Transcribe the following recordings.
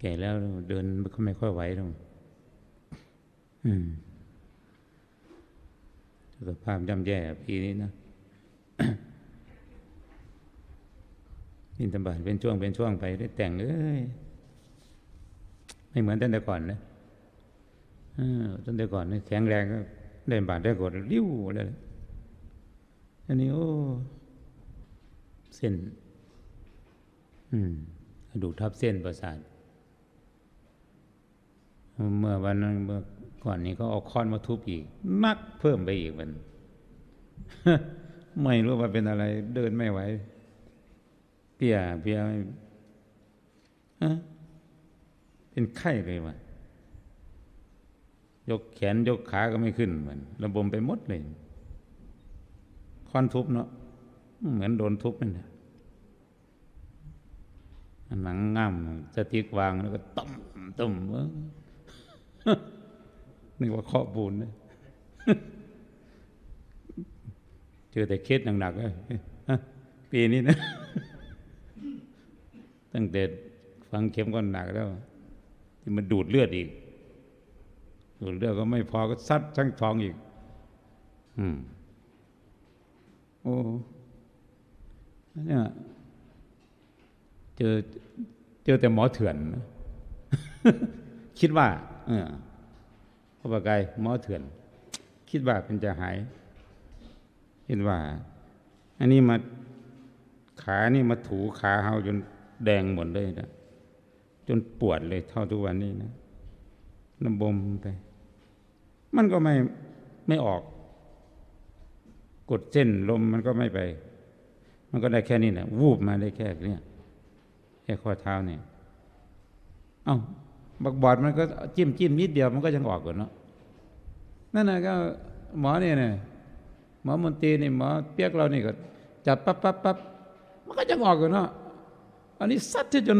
แก่แล้วเดินก็ไม่ค่อยไหวหรอกสุขภาพย่ำแย่ปีนี้นะบินตบาทเป็นช่วงเป็นช่วงไปได้แต่งเอ้ยไม่เหมือนตั้งแต่ก่อนนะเออตั้งแต่ก่อนนี่แข็งแรงก็ได้บาทได้กดริ้วเลยอันนี้โอ้เส้น อืมกระดูกทับเส้นประสาท เมื่อวันนั้นเมื่อก่อนนี้ก็เอาค้อนมาทุบอีก นักเพิ่มไปอีกมัน ไม่รู้ว่าเป็นอะไร เดินไม่ไหวเปียเปียเป็นไข้เลยวะยกแขนยกขาก็ไม่ขึ้นเหมือนระบมไปหมดเลยค้อนทุบเนาะเหมือนโดนทุบนั่นแหละหนังง่ามสติกวางแล้วก็ต่มต่มเว้ย นึกว่าเคาะปูนนะเจอแต่เคสหนักๆเลยปีนี้นะ ตั้งแต่ฟังเข็มก็หนักแล้วที่มันดูดเลือดอีก ดูดเลือดก็ไม่พอก็ซัดทั้งท้องอีก อืม โอ้เนี่ยเจอเจอแต่หมอเถื่อน คิดว่า เออพระบากายหมอเถื่อน คิดว่าเป็นจะหายคิดว่า อันนี้มาขานี่มาถูขาเฮาจนแดงหมดเลยนะจนปวดเลยเท่าทุกวันนี้นะระบมไป มันก็ไม่ไม่ออก กดเส้นลมมันก็ไม่ไป มันก็ได้แค่นี้แหละวูบมาได้แค่เนี้ยแค่ข้อเท้าเนี่ย เอ้า บักบอดมันก็จิ้มจิ้มนิดเดียวมันก็ยังออกก่อนเนาะนั่นนะก็หมอเนี่ยนะหมอมนตรีนี่หมอเปียกเรานี่ก็จับปั๊บปั๊บปั๊บมันก็ยังออกก่อนเนาะอันนี้ซัดที่จน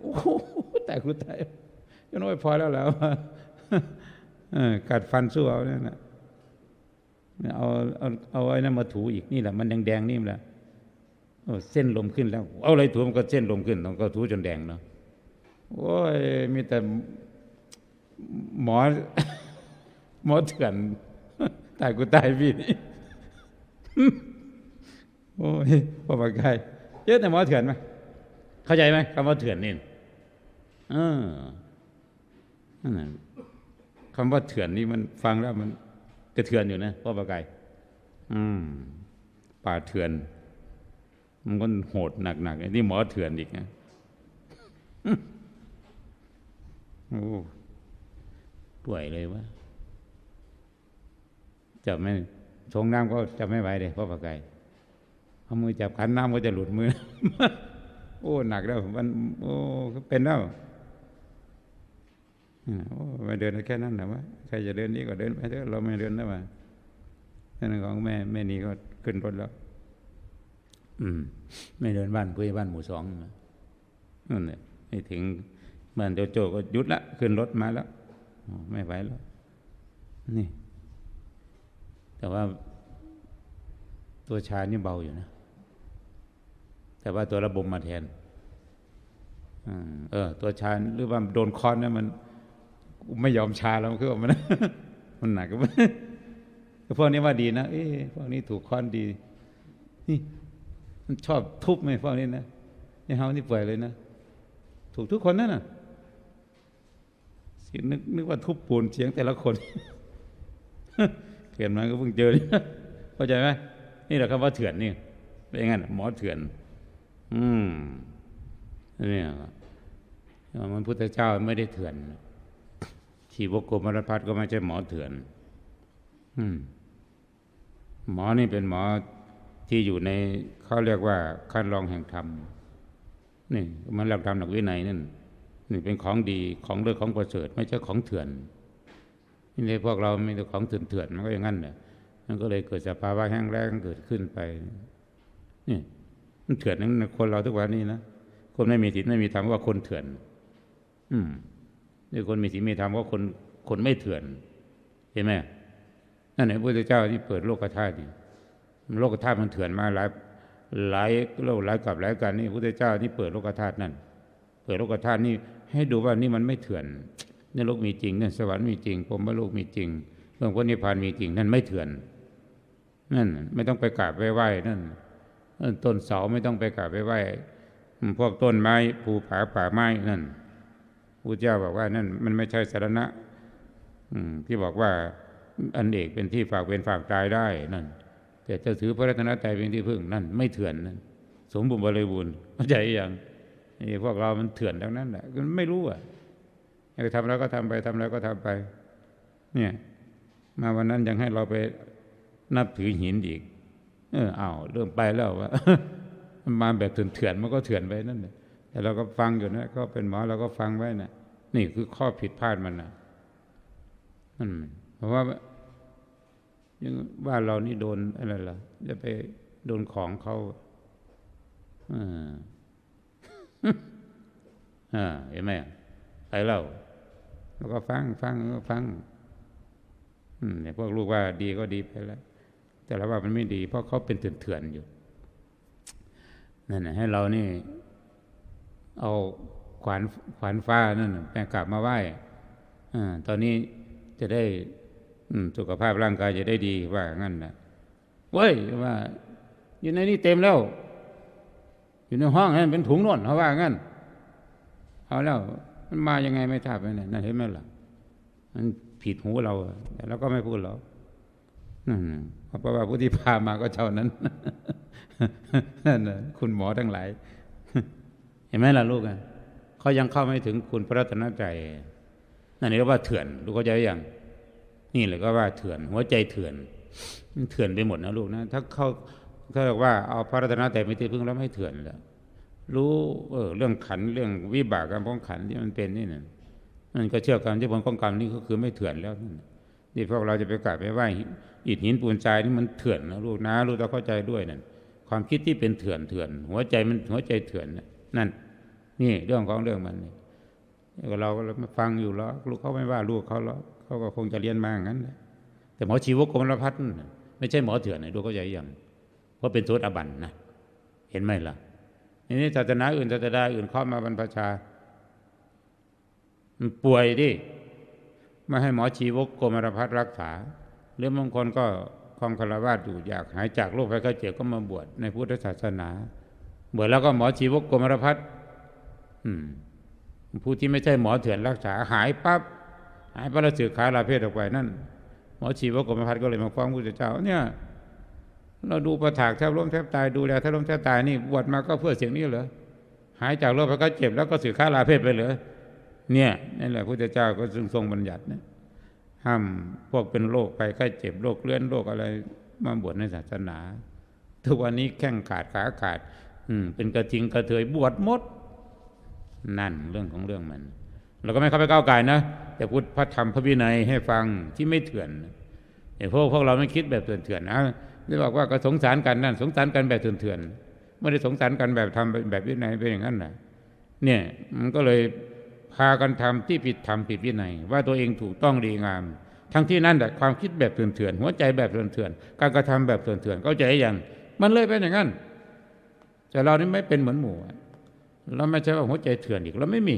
โอ้โหแต่กูตายจนโอ้ยพอแล้วแล้วกัดฟันสู้เอาเนี่ยนะเอาเอาเอาไอ้นั่นมาถูอีกนี่แหละมันแดงๆนี่แหละเส้นลมขึ้นแล้ว เอาอะไรถูมันก็เส้นลมขึ้นต้องก็ถูจนแดงเนาะ โอ้ยมีแต่หมอ หมอเถื่อนตายกูตายพี่โอ้ยพ่อปากไก่เยอะแต่หมอเถื่อนไหมเข้าใจไหมคำว่าเถื่อนนี่เออนั่นน่ะคำว่าเถื่อนนี่มันฟังแล้วมันกระเทือนอยู่นะพ่อปากไก่อืมป่าเถื่อน มันก็โหดหนักๆไอ้นี่หมอเถื่อนอีกนะ โอ้ป่วยเลยวะจับไม่ชงน้ำก็จับไม่ไหวเลยเพราะปากไก่เอามือจับขันน้ำก็จะหลุดมือ โอ้หนักแล้วมันโอ้เป็นแล้วอ่าโอ้ไม่เดินแค่นั้นนะวะใครจะเดินนี้ก็เดินไปเถอะเราไม่เดินได้มาท่านของแม่แม่นี่ก็ขึ้นรถแล้ว อืม ไม่เดินบ้านคุยบ้านหมู่สองนั่นแหละไม่ถึง บ้านโจโจก็หยุดละขึ้นรถมาแล้วไม่ไหวแล้ว นี่ แต่ว่าตัวชานี่เบาอยู่นะ แต่ว่าตัวระบบมาแทนอเออ ตัวชาหรือว่าโดนคอนเนี่ยมัน ไม่ยอมชาแล้วคือว่ามันมันหนักก็พวกนี้ว่าดีนะเอ้พวกนี้ถูกคอนดีนี่มันชอบทุบไหมพวกนี้นะยังเฮานี่ป่วยเลยนะถูกทุกคนนั่นน่ะ สียงนึกนึกว่าทุบปูนเสียงแต่ละคนเกิดมาก็เพิ่งเจอเข้าใจไหมนี่แหละคำว่าเถื่อนนี่เป็นงั้นหมอเถื่อน อืมนี่มันพุทธเจ้าไม่ได้เถื่อนชีวโกมารพัฒก็ไม่ใช่หมอเถื่อน อืม หมอนี่เป็นหมอที่อยู่ในเขาเรียกว่าขั้นรองแห่งธรรมนี่มันหลักธรรมหลักวินัยนั่น นี่เป็นของดีของเลือกของประเสริฐไม่ใช่ของเถื่อนนี่ในพวกเรามีแต่ของเถื่อนเถื่อนมันก็อย่างนั้นเนี่ยมันก็เลยเกิดสภาวะแห้งแล้งเกิดขึ้นไปนี่มันเถื่อนนั่นคนเราทุกวันนี้นะคนไม่มีศีลไม่มีธรรมว่าคนเถื่อน อืมนี่คนมีศีลมีธรรมว่าคนคนไม่เถื่อนเห็นไหมนั่นแหละพระพุทธเจ้าที่เปิดโลกธาตุนี่โลกธาตุมันเถื่อนมาหลายหลายโลกหลายกับหลายกันนี่พระพุทธเจ้าที่เปิดโลกธาตุนั่นเปิดโลกธาตุนี่ ให้ดูว่านี่มันไม่เถื่อนนรกมีจริงนั่นสวรรค์มีจริงพรมโลกมีจริงเรื่องพระนิพพานมีจริง นั่นไม่เถื่อน นั่น ไม่ต้องไปกราบไปไหว้นั่นนั่นต้นเสาไม่ต้องไปกราบไปไหว้พวกต้นไม้ภูผาป่าไม้นั่นพระเจ้าบอกว่านั่นมันไม่ใช่สาระอืมที่บอกว่าอันเอกเป็นที่ฝากเป็นฝากตายได้นั่น แต่จะถือพระรัตนตรัยเป็นที่พึ่งนั่น ไม่เถื่อนนั่นสมบูรณ์บริบูรณ์เข้าใจยัง นี่พวกเรามันเถื่อนทั้งนั้นแหละมันไม่รู้อะอยากจะทำแล้วก็ทำไปทำแล้วก็ทำไป เนี่ย มาวันนั้นยังให้เราไปนับถือหินอีก เอออ้าวเริ่มไปแล้วว่ามาแบบเถื่อนๆมันก็เถื่อนไปนั่นแหละแต่เราก็ฟังอยู่นะก็เป็นหมอเราก็ฟังไว้นะนี่คือข้อผิดพลาดมันนะนั่นมันเพราะว่ายังว่าเรานี่โดนอะไรล่ะ จะไปโดนของเขาอ่า เห็นไหมไปเล่า แล้วก็ฟังฟังก็ฟังอืมเนี่ยพวกลูกว่าดีก็ดีไปแล้ว แต่ละว่ามันไม่ดี เพราะเขาเป็นเถื่อนๆอยู่นั่นนะให้เรานี่ เอาขวานขวานฟ้านั่นน่ะแปลงกลับมาไหว้อ่าตอนนี้จะได้อืสุขภาพร่างกายจะได้ดีว่างั้นนะเว้ยว่า อยู่ในนี้เต็มแล้ว อยู่ในห้องนั่นเป็นถุงนอนเขาว่างั้นเอาแล้วมันมายังไงไม่ทราบเลยเนี่ยนั่นเห็นไหมล่ะมันผิดหูเราแต่เราก็ไม่พูดหรอกนั่นเพราะว่าผู้ที่พามาก็เท่านั้นนั่นน่ะคุณหมอทั้งหลาย เห็นไหมล่ะลูกอะเขายังเข้าไม่ถึงคุณพระรัตนตรัยนั่นเรียกว่าเถื่อนลูกเข้าใจยังนี่เลยก็ว่าเถื่อน หัวใจเถื่อนมันเถื่อนไปหมดนะลูกนะ ถ้าเขา ถ้าบอกว่าเอาพระรัตนตรัยไม่ที่พึ่งแล้วไม่เถื่อนแล้วรู้เออเรื่องขันเรื่องวิบากกรรมของขันที่มันเป็นนี่นะมันก็เชื่อกันที่ผลของกรรมนี่ก็คือไม่เถื่อนแล้วนี่พวกเราจะไปกราบไปไหว้อิฐหินปูนทรายนี่มันเถื่อนนะลูกนะลูกต้องเข้าใจด้วยนั่นความคิดที่เป็นเถื่อนเถื่อน หัวใจมันหัวใจเถื่อนนั่น นี่เรื่องของเรื่องมันนี่เราก็ฟังอยู่แล้วลูกเขาไม่ว่าลูกเขาหรอกเขาก็คงจะเรียนมาอย่างนั้นแต่หมอชีวกกรมรพัฒน์ไม่ใช่หมอเถื่อนนะดูเข้าใจยัง เพราะเป็นโทษอบันนะเห็นไหมล่ะทีนี้ศาสนาอื่นศาสนาอื่นเข้ามาบรรพชามันป่วยดิไม่ให้หมอชีวกกรมรพัฒรักษา หรือบางคนก็คลองคารวาสอยู่อยากหายจากโรคภัยไข้เจ็บก็มาบวชในพุทธศาสนาบวชแล้วก็หมอชีวกกรมรพัฒผู้ที่ไม่ใช่หมอเถื่อนรักษาหายปั๊บหายปั๊บแล้วสื่อขาลาเพศออกไปนั่นหมอชีวกรมรพัฒก็เลยมาฟ้องพระเจ้าเนี่ย เราดูประถากแทบล้มแทบตายดูแลแทบล้มแทบตายนี่บวชมาก็เพื่อสิ่งนี้เหรอหายจากโรคภัยไข้เจ็บแล้วก็สื่อขาลาเพศไปเหรอเนี่ยนี่แหละพระเจ้าก็ทรงทรงบัญญัตินะห้ามพวกเป็นโรคภัยไข้เจ็บโรคเลื้อนโรคอะไรมาบวชในศาสนา ทุกวันนี้แข้งขาดขาขาด อืมเป็นกระทิงกระเทยบวชมด นั่นเรื่องของเรื่องมันเราก็ไม่เข้าไปก้าวไก่นะแต่พูดพระธรรมพระวินัยให้ฟังที่ไม่เถื่อนไอ้พวกพวกเราไม่คิดแบบเถื่อนๆนะ นี่บอกว่าก็สงสารกันนั่นสงสารกันแบบเถื่อนๆไม่ได้สงสารกันแบบทำแบบวินัยเป็นอย่างนั้นนะเนี่ยมันก็เลยพากันทำที่ผิดธรรมผิดวินัยว่าตัวเองถูกต้องดีงาม ทั้งที่นั่นแต่ความคิดแบบเถื่อนๆหัวใจแบบเถื่อนๆการกระทำแบบเถื่อนๆเข้าใจยังมันเลยเป็นอย่างนั้น แต่เรานี่ไม่เป็นเหมือนหมูเราไม่ใช่ว่าหัวใจเถื่อนอีกเราไม่มี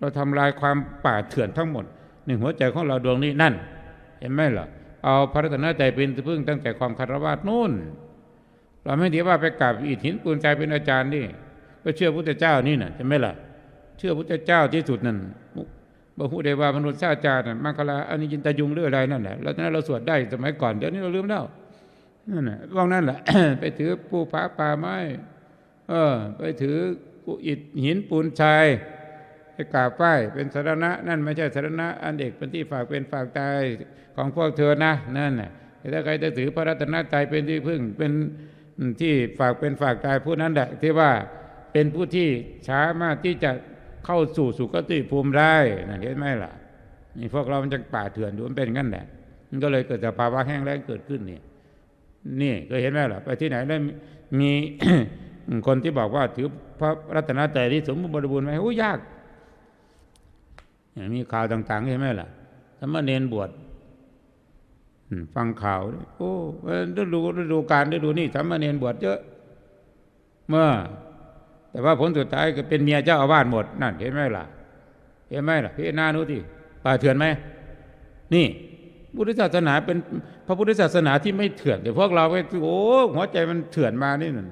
เราทำลายความป่าเถื่อนทั้งหมดในหัวใจของเราดวงนี้นั่น เห็นไหมล่ะ เอาพระรัตนตรัยเป็นที่พึ่งตั้งแต่ความคารวะนู่น เราไม่ถือว่าไปกราบอิฐหินปูนใจเป็นอาจารย์นี่ก็เชื่อพุทธเจ้านี่น่ะใช่ไหมล่ะ เชื่อพุทธเจ้าที่สุดนั่นบพูดได้ว่ามนุษย์ชาติจารย์น่ะมังคลาอนิจินตยุงหรืออะไรนั่นแหละแล้วนั้นเราสวดได้สมัยก่อนเดี๋ยวนี้เราลืมแล้วนั่นแหละว่างนั่นแหละไปถือปูผาป่าไม้เออ ไปถืออิฐหินปูนชาย ไปกราบไหว้เป็นสารณะ นั่นไม่ใช่สารณะ อันเด็กเป็นที่ฝากเป็นฝากตายของพวกเธอนะนั่นแหละถ้าใครจะถือพระรัตนตรัยเป็นที่พึ่งเป็นที่ฝากเป็นฝากตายผู้นั้นแหละที่ว่าเป็นผู้ที่ช้ามากที่จะเข้าสู่สุคติภูมิได้นะเห็นไหมล่ะนี่พวกเรามันจะป่าเถื่อนดูมันเป็นงั้นแหละมันก็เลยเกิดสภาวะแห้งแล้งเกิดขึ้นนี่นี่ก็เห็นไหมล่ะไปที่ไหนแล้วมีคนที่บอกว่าถือพระรัตนตรัยที่สมบูรณ์บริบูรณ์ไหมโอ้ยาก มีข่าวต่างๆเห็นไหมล่ะถ้ามาเนนบวชฟังข่าว โอ้ฤดูฤดูการฤดูนี่สามเณรบวชเยอะ เมื่อ แต่ว่าผลสุดท้ายก็เป็นเมียเจ้าอาวาสหมดนั่นเห็นไหมล่ะ เห็นไหมล่ะพี่นานุที่ป่าเถื่อนไหมนี่พุทธศาสนาเป็นพระพุทธศาสนาที่ไม่เถื่อนแต่พวกเราไปโอ้หัวใจมันเถื่อนมานี่นั่น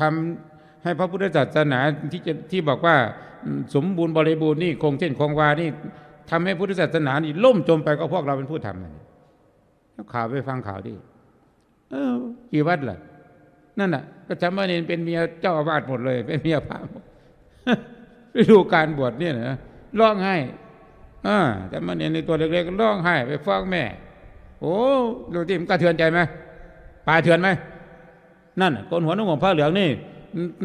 ทำให้พระพุทธศาสนาที่จะที่บอกว่า สมบูรณ์บริบูรณ์นี่คงเช่นคงวานี่ทำให้พุทธศาสนานี่ล่มจมไปก็พวกเราเป็นผู้ทำนั่นข่าวไปฟังข่าวดิเออกี่วัดล่ะ นั่นน่ะ ก็จำว่าเนี่เป็นเมียเจ้าอาวาสหมดเลย เป็นเมียพระหมดไปดูการบวชเนี่ยนะร้องไห้อ่าแต่มันเนี่ยในตัวเล็กๆร้องไห้ไปฟ้องแม่ โอ้ดูที่มันกระเทือนใจไหมป่าเถื่อนไหมนั่นคนหัวนุ่งห่มผ้าเหลืองนี่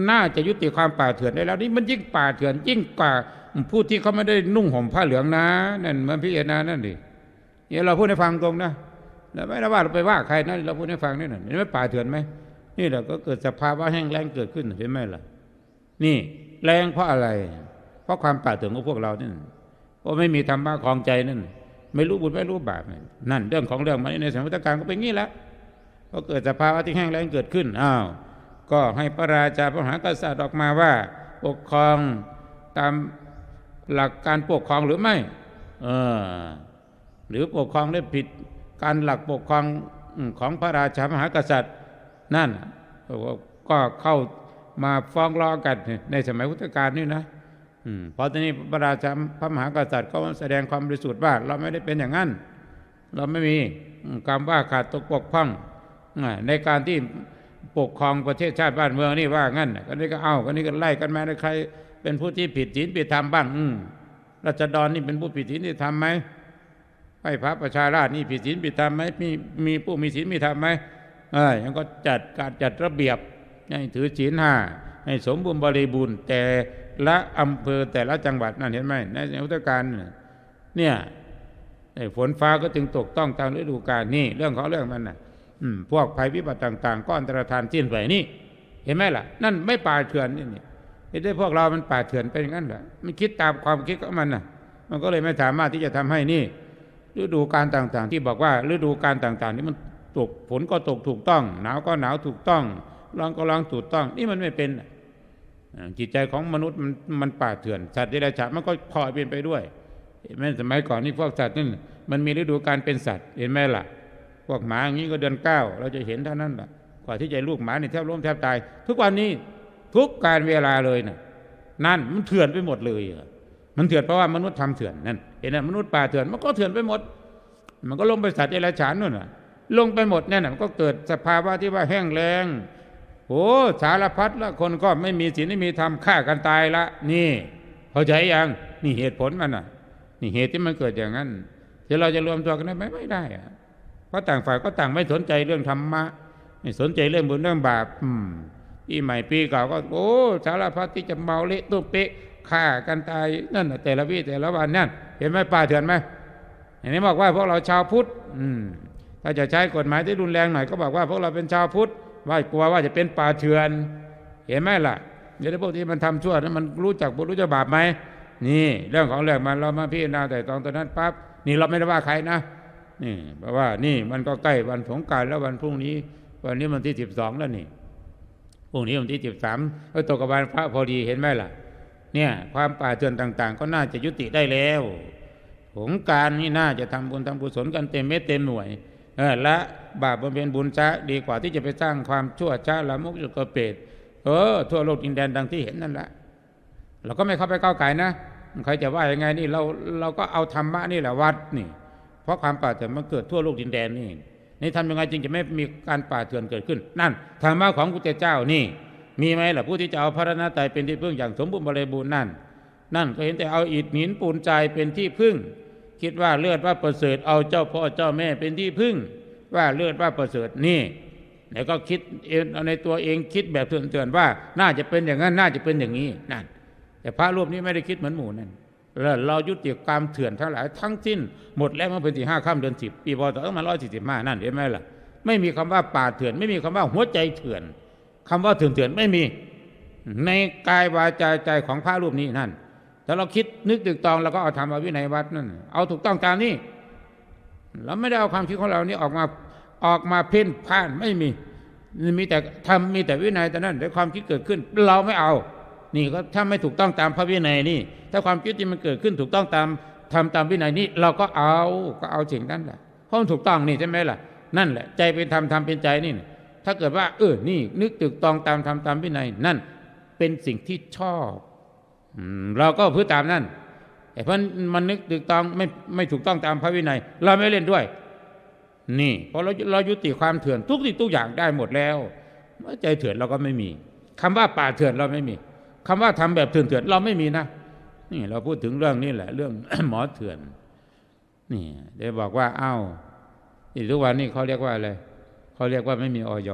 น่าจะยุติความป่าเถื่อนได้แล้วนี่มันยิ่งป่าเถื่อนยิ่งกว่าผู้ที่เขาไม่ได้นุ่งห่มผ้าเหลืองนะนั่นมันพิจารณานั่นดิเนี่ยเราพูดให้ฟังตรงนะแล้วไม่ได้ว่าเราไปว่าใครนะเราพูดให้ฟังนี่น่ะเห็นไหมป่าเถื่อนไหมนี่แหละก็เกิดสภาวะแห้งแล้งเกิดขึ้นเห็นไหมล่ะ นี่แรงเพราะอะไร เพราะความป่าเถื่อนของพวกเรานี่เพราะไม่มีธรรมะของใจนั่นไม่รู้บุญไม่รู้บาปนั่นเรื่องของเรื่องมันในสมัยพุทธกาลก็เป็นงี้แล้วก็เกิดสภาวะที่แห้งแล้งเกิดขึ้นอ้าว ก็ให้พระราชาพระมหากษัตริย์ออกมาว่า ปกครองตามหลักการปกครองหรือไม่เออหรือปกครองได้ผิดการหลักปกครองของพระราชามหากษัตริย์ นั่นก็เข้ามาฟ้องร้องกันในสมัยพุทธกาลนี่นะอพอตอนนี้พระราชาพระมหากษัตริย์ก็แสดงความบริสุทธิ์ว่า เราไม่ได้เป็นอย่างนั้น เราไม่มีคำว่าขาดตกปกพร่องในการที่ ปกครองประเทศชาติบ้านเมืองนี่ว่างั้นก็นี่ก็เอาก็นี่ก็ไล่กันมาใคร เป็นผู้ที่ผิดศีลผิดธรรมบ้าง อืรัชดรนี่เป็นผู้ผิดศีลผิดธรรมไหมให้พระประชาราชนี่ผิดศีลผิดธรรมไหมมีมีผู้มีศีลมีธรรมไหมเออยังก็จัดการจัดระเบียบให้ถือศีลห้าให้สมบูรณ์บริบูรณ์แต่ละอำเภอแต่ละจังหวัดนั่นเห็นไหมในอุตการเนี่ยฝนฟ้าก็จึงตกต้องตามฤดูกาลนี่เรื่องของเรื่องมันน่ะ พวกภัยพิบัติต่าง ๆ ก็อันตรธานสิ้นไปนี่ เห็นไหมล่ะ นั่นไม่ป่าเถื่อนนี่นี่ไอ้ได้พวกเรามันป่าเถื่อนเป็นอย่างนั้นเหรอมันคิดตามความคิดของมันน่ะ มันก็เลยไม่สามารถที่จะทำให้นี่ฤดูการต่างๆ ที่บอกว่าฤดูการต่าง ๆ นี่มันตกฝนก็ตกถูกต้องหนาวก็หนาวถูกต้องร้อนก็ร้อนถูกต้อง นี่มันไม่เป็นจิตใจของมนุษย์มันมันป่าเถื่อนสัตว์ที่ไรฉะมันก็พลอยเป็นไปด้วยแม้สมัยก่อนนี่พวกสัตว์นั่นมันมีฤดูการเป็นสัตว์เห็นไหมล่ะ พวกหมาอย่างนี้ก็เดือนเก้าเราจะเห็นเท่านั้นแหละกว่าที่จะลูกหมาเนี่ยแทบล้มแทบตาย ทุกวันนี้ทุกการเวลาเลยนะ่ะนั่นมันเถื่อนไปหมดเลยมันเถื่อนเพราะว่ามนุษย์ทำเถื่อนนั่นเห็นไหมมนุษย์ป่าเถื่อนมันก็เถื่อนไปหมด มันก็ลงไปสัตว์เดรัจฉานนู่นน่ะ ลงไปหมดเนี่ยนะมันก็เกิดสภาวะที่ว่าแห้งแล้งโอ้สารพัดละคนก็ไม่มีศีลไม่มีธรรมฆ่ากันตายละ นี่เข้าใจยังนี่เหตุผลมันอะ นี่เหตุที่มันเกิดอย่างนั้นที่เราจะรวมตัวกันได้ไหมไม่ได้อะ เพราะต่างฝ่ายก็ต่างไม่สนใจเรื่องธรรมะ ไม่สนใจเรื่องบุญเรื่องบาปปีใหม่ปีเก่าก็ โอ้สารพัดที่จะเมาเละตุ้มเป๊ะฆ่ากันตายนั่นแต่ละวิแต่ละวันนั่นเห็นไหมป่าเถื่อนไหมเห็นไหมบอกว่าพวกเราชาวพุทธอืมถ้าจะใช้กฎหมายที่รุนแรงหน่อยก็บอกว่าพวกเราเป็นชาวพุทธว่ากลัวว่าจะเป็นป่าเถื่อน เห็นไหมล่ะเดี๋ยวพวกที่มันทำชั่วนั้นมันรู้จักบุญรู้จักบาปไหมนี่ เรื่องของเรื่องมันเรามาพิจารณาแต่ตอนตอนนั้นปั๊บนี่เราไม่ได้ว่าใครนะ นี่เพราะว่านี่มันก็ใกล้วันสงการแล้ววันพรุ่งนี้ วันนี้วันที่สิบสองแล้วนี่พรุ่งนี้วันที่สิบสามก็ตกกับวันพระพอดีเห็นไหมล่ะ เนี่ย ความป่าเถื่อนต่าง ๆ ก็น่าจะยุติได้แล้วสงการนี่น่าจะทำบุญทำกุศลกันเต็มเม็ดเต็มหน่วยเออละบาปบำเพ็ญบุญช้าดีกว่าที่จะไปสร้างความชั่วช้าละมุกจุกเปรตเออทั่วโลกดินแดนดังที่เห็นนั่นแหละเราก็ไม่เข้าไปก้าวไก่นะใครจะว่ายังไงนี่เราเราก็เอาธรรมะนี่แหละวัดนี่ เพราะความป่าเถื่อนมันเกิดทั่วโลกดินแดนนี่นี่ทำยังไงจึงจะไม่มีการป่าเถื่อนเกิดขึ้น นั่นธรรมะของพระเจ้านี่ มีไหมล่ะผู้ที่จะเอาพระนาตายเป็นที่พึ่งอย่างสมบูรณ์บริบูรณ์นั่น นั่นก็เห็นแต่เอาอิฐหินปูนใจเป็นที่พึ่ง คิดว่าเลือดว่าประเสริฐเอาเจ้าพ่อเจ้าแม่เป็นที่พึ่ง ว่าเลือดว่าประเสริฐนี่แล้วก็คิดเองในตัวเองคิดแบบเถื่อนๆว่า น่าจะเป็นอย่างนั้นน่าจะเป็นอย่างนี้นั่นแต่พระรูปนี้ไม่ได้คิดเหมือนหมู่นั่น แล้วเรายุติกรรมเถื่อนทั้งหลายทั้งสิ้นหมดแล้วเมื่อเป็นที่ห้าข้ามเดือนสิบปีพศตั้งมาร้อยสี่สิบห้านั่นเห็นไหมล่ะไม่มีคำว่าป่าเถื่อน ไม่มีคำว่าหัวใจเถื่อนคำว่าเถื่อนเถื่อนไม่มี ในกายวาจาใจของพระรูปนี้นั่นแต่เราคิดนึกตึกตองเราก็เอาทำมาวินัยวัดนั่นเอาถูกต้องตามนี้เราไม่ได้เอาความคิดของเรานี่ออกมาออกมาเพ่นพ่านไม่มีมีแต่ทำมีแต่วินัยแต่นั้นแต่ความคิดเกิดขึ้น เราไม่เอา นี่ก็ถ้าไม่ถูกต้องตามพระวินัยนี่ ถ้าความคิดที่มันเกิดขึ้นถูกต้องตามทำตามวินัยนี่เราก็เอาก็เอาสิ่งนั้นแหละเพราะมันถูกต้องนี่ใช่ไหมล่ะนั่นแหละ ใจเป็นธรรมธรรมเป็นใจนี่ถ้าเกิดว่า เออนี่ นึกถูกต้องตามทำตามวินัยนั่นเป็นสิ่งที่ชอบเราก็พื้ตามนั่นแต่เพราะมันนึกถูกต้องไม่ไม่ถูกต้องตามพระวินัย เราไม่เล่นด้วย นี่พอเราเรายุติความเถื่อนทุกสิ่งทุกอย่างได้หมดแล้วเมื่อใจเถื่อนเราก็ไม่มีคำว่าป่าเถื่อนเราไม่มีคำว่าทำแบบเถื่อนเถื่อนเราไม่มีนะ นี่เราพูดถึงเรื่องนี้แหละ เรื่องหมอเถื่อน นี่เดี๋ยวบอกว่าเอ้าอีทุกวันนี้เขาเรียกว่าอะไรเขาเรียกว่าไม่มีออย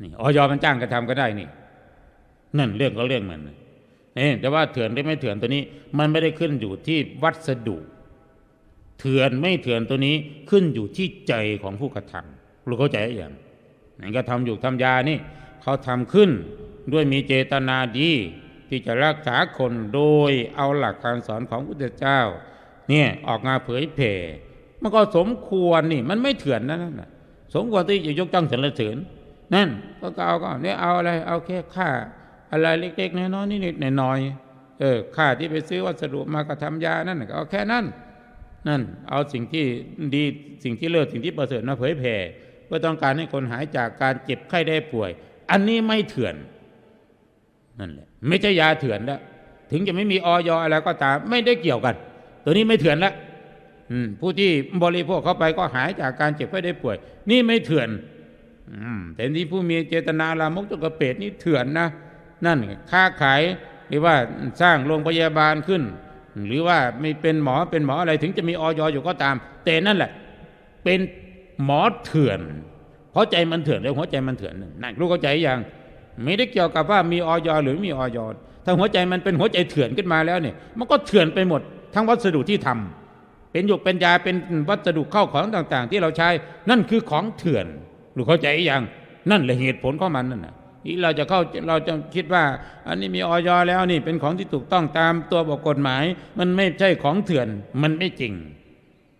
นี่ออยมันจ้างกระทำก็ได้นี่ นั่นเรื่องก็เรื่องมันนี่แต่ว่าเถื่อนได้ไม่เถื่อนตัวนี้ มันไม่ได้ขึ้นอยู่ที่วัสดุเถื่อนไม่เถื่อนตัวนี้ขึ้นอยู่ที่ใจของผู้กระทำรู้เข้าใจอยังนั่นก็ทำอยู่ทำยานี่ เขาทำขึ้นด้วยมีเจตนาดี ที่จะรักษาคนโดยเอาหลักการสอนของพระพุทธเจ้า เนี่ยออกมาเผยแผ่มันก็สมควรนี่ มันไม่เถื่อนนะนั่นนะสมควรที่จะยกจ้องสรรเสริญนั่นก็เอาก็เนี่ยเอาอะไรเอาแค่ค่าอะไรเล็กๆน้อยๆนิดๆหน่อยๆเออค่าที่ไปซื้อวัสดุมากระทำยานั่นก็เอาแค่นั้นนั่น เอาสิ่งที่ดีสิ่งที่เลิศสิ่งที่ประเสริฐมาเผยแผ่เพื่อต้องการให้คนหายจากการเจ็บไข้ได้ป่วย อันนี้ไม่เถื่อน นั่นแหละไม่ใช่ยาเถื่อนแล้วถึงจะไม่มีออยอะไรก็ตามไม่ได้เกี่ยวกัน ตัวนี้ไม่เถื่อนแล้วผู้ที่บริโภคเข้าไปก็หายจากการเจ็บไข้ได้ป่วย นี่ไม่เถื่อนแต่ที่ผู้มีเจตนาลามกจกกระเปดนี่เถื่อนนะ นั่นค้าขายหรือว่าสร้างโรงพยาบาลขึ้น หรือว่าไม่เป็นหมอเป็นหมออะไรถึงจะมีออยอยู่ก็ตาม แต่นั่นแหละ เป็นหมอเถื่อน เพราะใจมันเถื่อนแล้วหัวใจมันเถื่อนนั่นรู้เข้าใจยัง ไม่ได้เกี่ยวกับว่ามีออยหรือมีออยถ้าหัวใจมันเป็นหัวใจเถื่อนขึ้นมาแล้วเนี่ย มันก็เถื่อนไปหมด ทั้งวัสดุที่ทำเป็นหยกเป็นยาเป็นวัสดุเข้าของต่างๆ ที่เราใช้ นั่นคือของเถื่อนรู้เข้าใจยังนั่นแหละเหตุผลของมันนั่นนะนี่เราจะเข้าเราจะคิดว่า อันนี้มีออยแล้วนี่เป็นของที่ถูกต้องตามตัวบทกฎหมาย มันไม่ใช่ของเถื่อนมันไม่จริง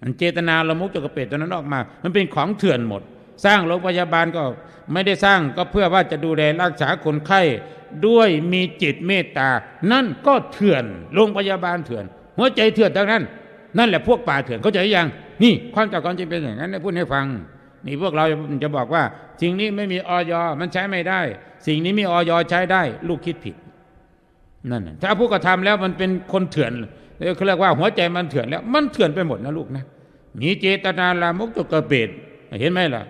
มันเจตนาละมุกจกกระเป็ดตัวนั้นออกมา มันเป็นของเถื่อนหมด สร้างโรงพยาบาลก็ไม่ได้สร้างก็เพื่อว่าจะดูแลรักษาคนไข้ด้วยมีจิตเมตตา นั่นก็เถื่อนโรงพยาบาลเถื่อน หัวใจเถื่อนทั้งนั้น นั่นแหละพวกป่าเถื่อนเข้าใจยังนี่ความจากความจริงเป็นอย่างนั้นนะพูดให้ฟัง นี่พวกเราจะบอกว่า สิ่งนี้ไม่มีออยมันใช้ไม่ได้ สิ่งนี้มีออยใช้ได้ ลูกคิดผิดนั่นถ้าผู้กระทำแล้วมันเป็นคนเถื่อนเขาเรียกว่าหัวใจมันเถื่อนแล้ว มันเถื่อนไปหมดนะลูกนะมีเจตนาลามกจกกระเบิดเห็นไหมล่ะ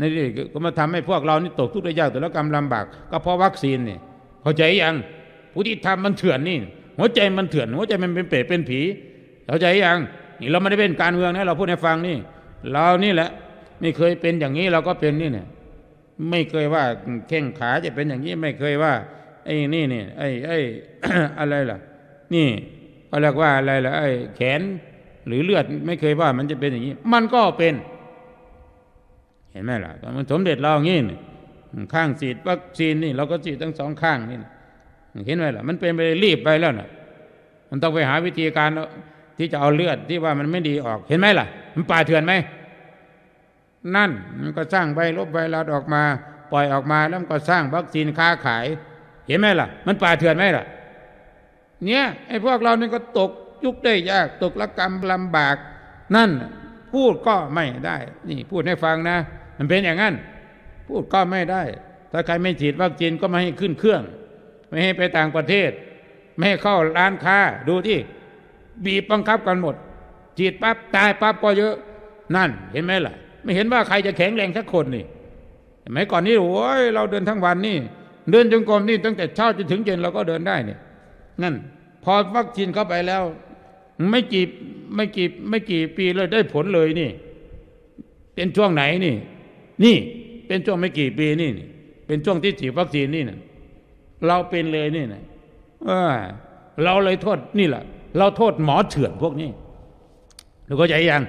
นี่ก็มาทำให้พวกเรานี่ตกทุกข์ได้ยากแต่ละกรรมลำบาก ก็เพราะวัคซีนนี่เข้าใจยังผู้ที่ทำมันเถื่อนนี่ หัวใจมันเถื่อน หัวใจมันเป็นเปรตเป็นผีเข้าใจยังนี่เราไม่ได้เป็นการเมืองนะเราพูดให้ฟังนี่ เรานี่แหละ ไม่เคยเป็นอย่างนี้เราก็เป็นนี่เนี่ยไม่เคยว่าแข้งขาจะเป็นอย่างนี้ไม่เคยว่าไอ้นี่นี่ไอ้ไอ้อะไรล่ะ นี่เขาเรียกว่าอะไรล่ะไอ้แขนหรือเลือดไม่เคยว่ามันจะเป็นอย่างนี้ มันก็เป็น เห็นไหมล่ะมันสมเด็จเราอย่างนี้ข้างฉีดวัคซีนนี่เราก็ฉีดทั้งสองข้างนี่เห็นไหมล่ะ มันเป็นไปรีบไปแล้วน่ะ มันต้องไปหาวิธีการที่จะเอาเลือดที่ว่ามันไม่ดีออกเห็นไหมล่ะ มันป่าเถื่อนไหมนั่นมันก็สร้างใบลบใบลาดออกมา ปล่อยออกมาแล้วมันก็สร้างวัคซีนค้าขาย เห็นไหมล่ะ มันป่าเถื่อนไหมล่ะ เนี่ยไอ้พวกเรานี่ก็ตกยุคได้ยากตกละกรรมลำบาก นั่นพูดก็ไม่ได้ นี่พูดให้ฟังนะ มันเป็นอย่างนั้น พูดก็ไม่ได้ ถ้าใครไม่ฉีดวัคซีนก็ไม่ให้ขึ้นเครื่อง ไม่ให้ไปต่างประเทศ ไม่ให้เข้าร้านค้าดูที่บีบบังคับกันหมด ฉีดปั๊บตายปั๊บก็เยอะ นั่นเห็นไหมล่ะ ไม่เห็นว่าใครจะแข็งแรงสักคนนี่สมัยก่อนนี่โอ้ยเราเดินทั้งวันนี่ เดินจงกรมนี่ตั้งแต่เช้าจนถึงเย็นเราก็เดินได้เนี่ยนั่น พอวัคซีนเข้าไปแล้ว ไม่กี่ไม่กี่ไม่กี่ปีเลยได้ผลเลยนี่ เป็นช่วงไหนนี่ นี่เป็นช่วงไม่กี่ปีนี่ เป็นช่วงที่ฉีดวัคซีนนี่นะเราเป็นเลยนี่นะเออเราเลยโทษนี่แหละ เราโทษหมอเถื่อนพวกนี้เราก็ใจยัง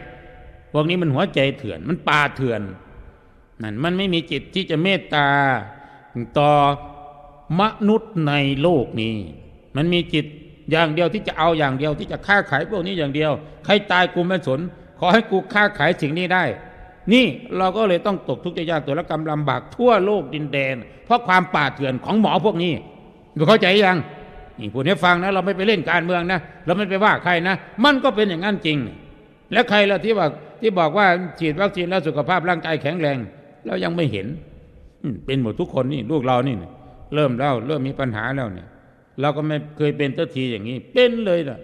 พวกนี้มันหัวใจเถื่อน มันปาเถื่อนนั่นมันไม่มีจิตที่จะเมตตาต่อมนุษย์ในโลกนี้ มันมีจิตอย่างเดียวที่จะเอาอย่างเดียวที่จะค้าขายพวกนี้อย่างเดียว ใครตายกูไม่สน ขอให้กูค้าขายสิ่งนี้ได้ นี่เราก็เลยต้องตกทุกข์ได้ยากตัวละกรรมลำบากทั่วโลกดินแดน เพราะความป่าเถื่อนของหมอพวกนี้เข้าใจยังนี่พูดให้ฟังนะ เราไม่ไปเล่นการเมืองนะเราไม่ไปว่าใครนะ มันก็เป็นอย่างนั้นจริง แล้วใครล่ะที่ว่าที่บอกว่าฉีดวัคซีนแล้วสุขภาพร่างกายแข็งแรงเรายังไม่เห็นเป็นหมดทุกคนนี่ลูกเรานี่เริ่มแล้วเริ่มมีปัญหาแล้วเนี่ย เราก็ไม่เคยเป็นตัทีอย่างนี้ เป็นเลยล่ะ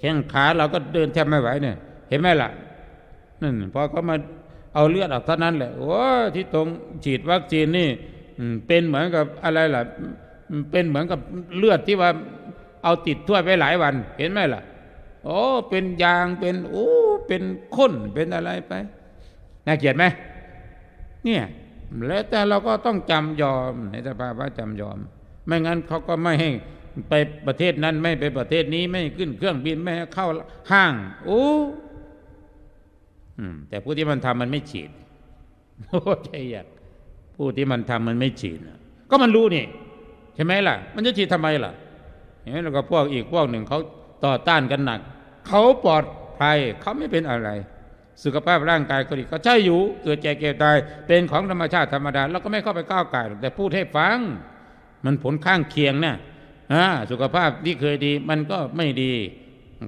แข้งขาเราก็เดินแทบไม่ไหวเนี่ย เห็นไหมล่ะนั่นพอเขามา เอาเลือดออกเท่านั้นแหละโอ้ที่ตรงฉีดวัคซีนนี่เป็นเหมือนกับอะไรล่ะ เป็นเหมือนกับเลือดที่ว่าเอาติดถ้วไปหลายวัน เห็นไหมล่ะโอ้เป็นยางเป็นโอ้เป็นข้นเป็นอะไรไปน่าเกลียดไหมเนี่ยแล้วแต่เราก็ต้องจำยอมในสภาวะจำยอม ไม่งั้นเขาก็ไม่ให้ไปประเทศนั้นไม่ไปประเทศนี้ไม่ขึ้นเครื่องบินไม่ให้เข้าห้าง โอ้ แต่ผู้ที่มันทำมันไม่ฉีดโอ้ใจอยากผู้ที่มันทำมันไม่ฉีดก็มันรู้นี่ใช่ไหมล่ะ มันจะฉีดทำไมล่ะเห็นไหมแล้วก็พวกอีกพวกหนึ่งเขาต่อต้านกันหนักเขาปลอดภัยเขาไม่เป็นอะไร สุขภาพร่างกายก็ดีก็ใช่อยู่เกิดแก่เก็บตายเป็นของธรรมชาติธรรมดาเราก็ไม่เข้าไปก้าวไก่แต่พูดให้ฟัง มันผลข้างเคียงนะอ่าสุขภาพที่เคยดีมันก็ไม่ดี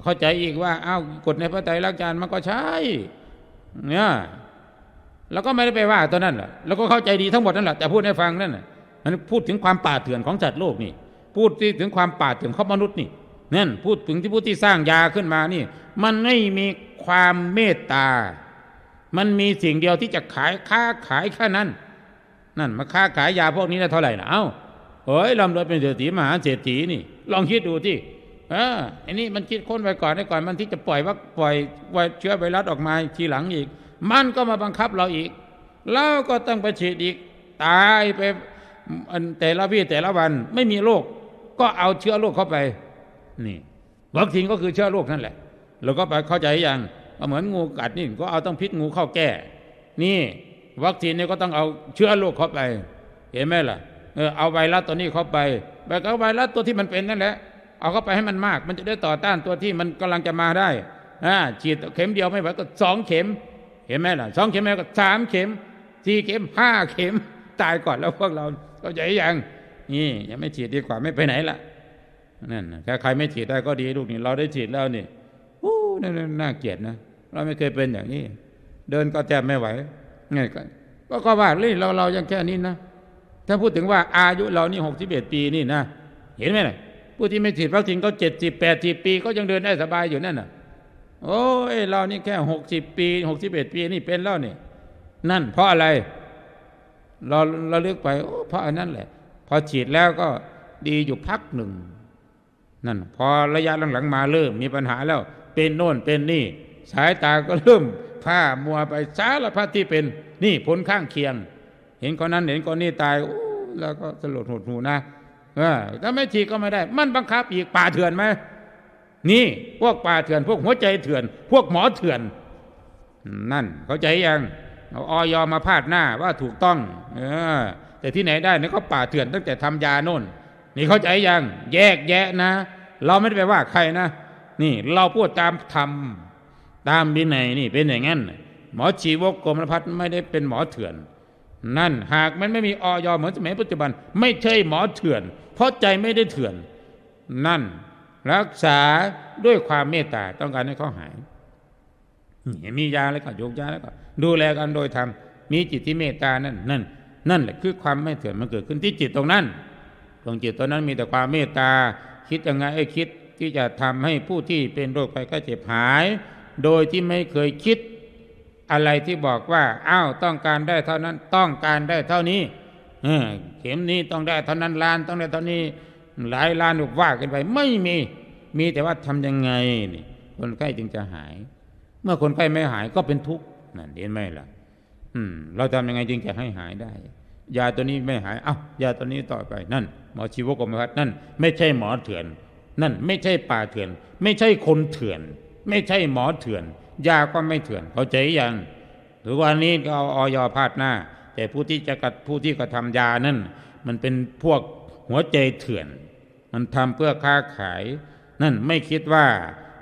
เข้าใจอีกว่าอ้าวกฎในพระไตรลักษณ์จารย์มันก็ใช่ เนี่ยแล้วก็ไม่ได้ไปว่าตัวนั้นแหละแล้วก็เข้าใจดีทั้งหมดนั่นแหละแต่พูดให้ฟังนั่นน่ะมันพูดถึงความป่าเถื่อนของสัตว์โลกนี่ พูดที่ถึงความป่าเถื่อนของมนุษย์นี่นั่นพูดถึงที่ผู้ที่สร้างยาขึ้นมานี่ มันไม่มีความเมตตา มันมีสิ่งเดียวที่จะขายค้าขายแค่นั้น นั่นมาค้าขายยาพวกนี้ได้เท่าไหร่นะเอ้าเฮ้ยลำรวยเป็นเศรษฐีมหาเศรษฐีนี่ ลองคิดดูที่ เอออันนี้มันคิดค้นไว้ก่อนได้ก่อนมันที่จะปล่อยว่าปล่อยไวเชื้อไวรัสออกมาทีหลังอีก มันก็มาบังคับเราอีกเราก็ต้องไปฉีดอีก ตายไปแต่ละวี่แต่ละวันไม่มีโรคก็เอาเชื้อโรคเข้าไป นี่วัคซีนก็คือเชื้อโรคนั่นแหละเราก็ไปเข้าใจยังเหมือนงูกัดนี่ก็เอาต้องพิษงูเข้าแก้ นี่ วัคซีนนี่ก็ต้องเอาเชื้อโรคเข้าไป เห็นไหมล่ะเออเอาไวรัสตัวนี้เข้าไปไปก็ไวรัสตัวที่มันเป็นนั่นแหละ เอาเข้าไปให้มันมาก มันจะได้ต่อต้านตัวที่มันกำลังจะมาได้อ่าฉีดเข็มเดียวไม่ไหวก็สองเข็ม เห็นไหมล่ะสองเข็มแล้วก็สามเข็มสี่เข็มห้าเข็มตายก่อนแล้วพวกเราเข้าใจยังนี่ยังไม่ฉีดดีกว่าไม่ไปไหนล่ะนั่นน่ะถ้าใครไม่ฉีดได้ก็ดีลูกนี่เราได้ฉีดแล้วนี่โอ้นั่นน่าเกลียดนะ เราไม่เคยเป็นอย่างนี้ เดินก็แทบไม่ไหวไงก็ก็ก็ว่าเฮ้ยเราเรายังแค่นี้นะถ้าพูดถึงว่าอายุเรานี่หกสิบเอ็ดปีนี่นะ เห็นไหมล่ะ ผู้ที่ไม่ฉีดวัคซีนก็เจ็ดสิบแปดสิบปี ก็ยังเดินได้สบายอยู่นั่นน่ะ โอ้ยเรานี่แค่หกสิบปีหกสิบเอ็ดปีนี่เป็นแล้วนี่นั่น เพราะอะไร เราเราเลือกไปโอ้เพราะอันนั้นแหละ พอฉีดแล้วก็ดีอยู่พักหนึ่งนั่น พอระยะหลังๆมาเริ่มมีปัญหาแล้ว เป็นโน่นเป็นนี่ สายตาก็เริ่มผ้ามัวไปสารพัดที่เป็น นี่ผลข้างเคียง เห็นคนนั้นเห็นคนนี้ตายโอ้แล้วก็สลดหดหูนะ ถ้าไม่ฉีดก็ไม่ได้ มันบังคับอีกป่าเถื่อนไหมนี่พวกป่าเถื่อน พวกหัวใจเถื่อน พวกหมอเถื่อน นั่น เข้าใจยังเอาออยมาพาดหน้าว่าถูกต้อง เออ แต่ที่ไหนได้นี่เขาป่าเถื่อนตั้งแต่ทำยาโน่น นี่เข้าใจยังแยกแยะนะ เราไม่ได้ไปว่าใครนะนี่ เราพูดตามธรรมตามวินัยนี่เป็นอย่างนั้นหมอชีวกกรมพัฒน์ไม่ได้เป็นหมอเถื่อน นั่นหากมันไม่มีออยเหมือนสมัยปัจจุบัน ไม่ใช่หมอเถื่อน เพราะใจไม่ได้เถื่อน นั่นรักษาด้วยความเมตตาต้องการให้เขาหาย มียาแล้วก็ยกยาแล้วก็ ดูแลกันโดยธรรมมีจิตที่เมตตานั่นนั่นนั่นแหละคือความไม่เถื่อนมันเกิดขึ้นที่จิตตรงนั้นตรงจิตตรงนั้นมีแต่ความเมตตา คิดยังไงไอ้คิดที่จะทำให้ผู้ที่เป็นโรคภัยไข้เจ็บหาย โดยที่ไม่เคยคิด อะไรที่บอกว่าอ้าวต้องการได้เท่านั้นต้องการได้เท่านี้เข็มนี้ต้องได้เท่านั้นล้านต้องได้เท่านี้ หลายล้านถูกว่ากันไป ไม่มีมีแต่ว่าทำยังไงนี่คนไข้จึงจะหาย เมื่อคนไข้ไม่หายก็เป็นทุกข์นั่นเห็นไหมล่ะ อืม เราทำยังไงจึงจะให้หายได้ ยาตัวนี้ไม่หายอ้าวยาตัวนี้ต่อไปนั่น หมอชีวกรมพัฒน์นั่น ไม่ใช่หมอเถื่อน นั่น ไม่ใช่ป่าเถื่อน ไม่ใช่คนเถื่อน ไม่ใช่หมอเถื่อน ยาก็ไม่เถื่อน เข้าใจยังหรือวันนี้ก็เอาออยพาดหน้า แต่ผู้ที่จะกัดผู้ที่กระทำยานั่นมันเป็นพวกหัวใจเถื่อน มันทำเพื่อค้าขาย นั่นไม่คิดว่า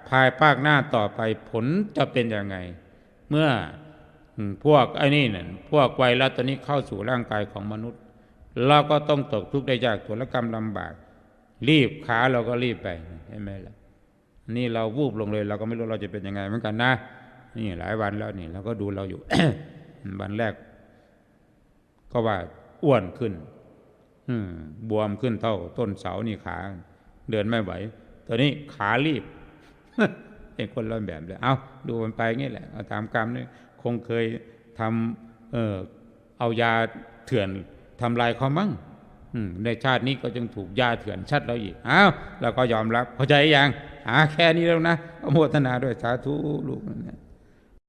ภายภาคหน้าต่อไปผลจะเป็นยังไง เมื่อพวกไอ้นี่เนี่ยพวกไวรัสตัวนี้เข้าสู่ร่างกายของมนุษย์ เราก็ต้องตกทุกข์ได้ยากทุรกรรมลำบาก รีบขาเราก็รีบไปใช่ไหมล่ะ นี่เราวูบลงเลย เราก็ไม่รู้เราจะเป็นยังไงเหมือนกันนะ นี่หลายวันแล้วนี่เราก็ดูเราอยู่ วันแรก ก็ว่าอ้วนขึ้น อืบวมขึ้นเท่า ต้นเสานี่ขา เดินไม่ไหวตอนนี้ขารีบเป็นคนละแบบเลยเอาดูมันไปงี้แหละเอาตามกรรมนี่คงเคยทำเออเอายาเถื่อนทำลายเขามั่งอืในชาตินี้ก็จึงถูกยาเถื่อนชัดเราอีกอ้าวเราก็ยอมรับเข้าใจยัง หาแค่นี้แล้วนะอโมทนาด้วยสาธุลูกนั่นแหละ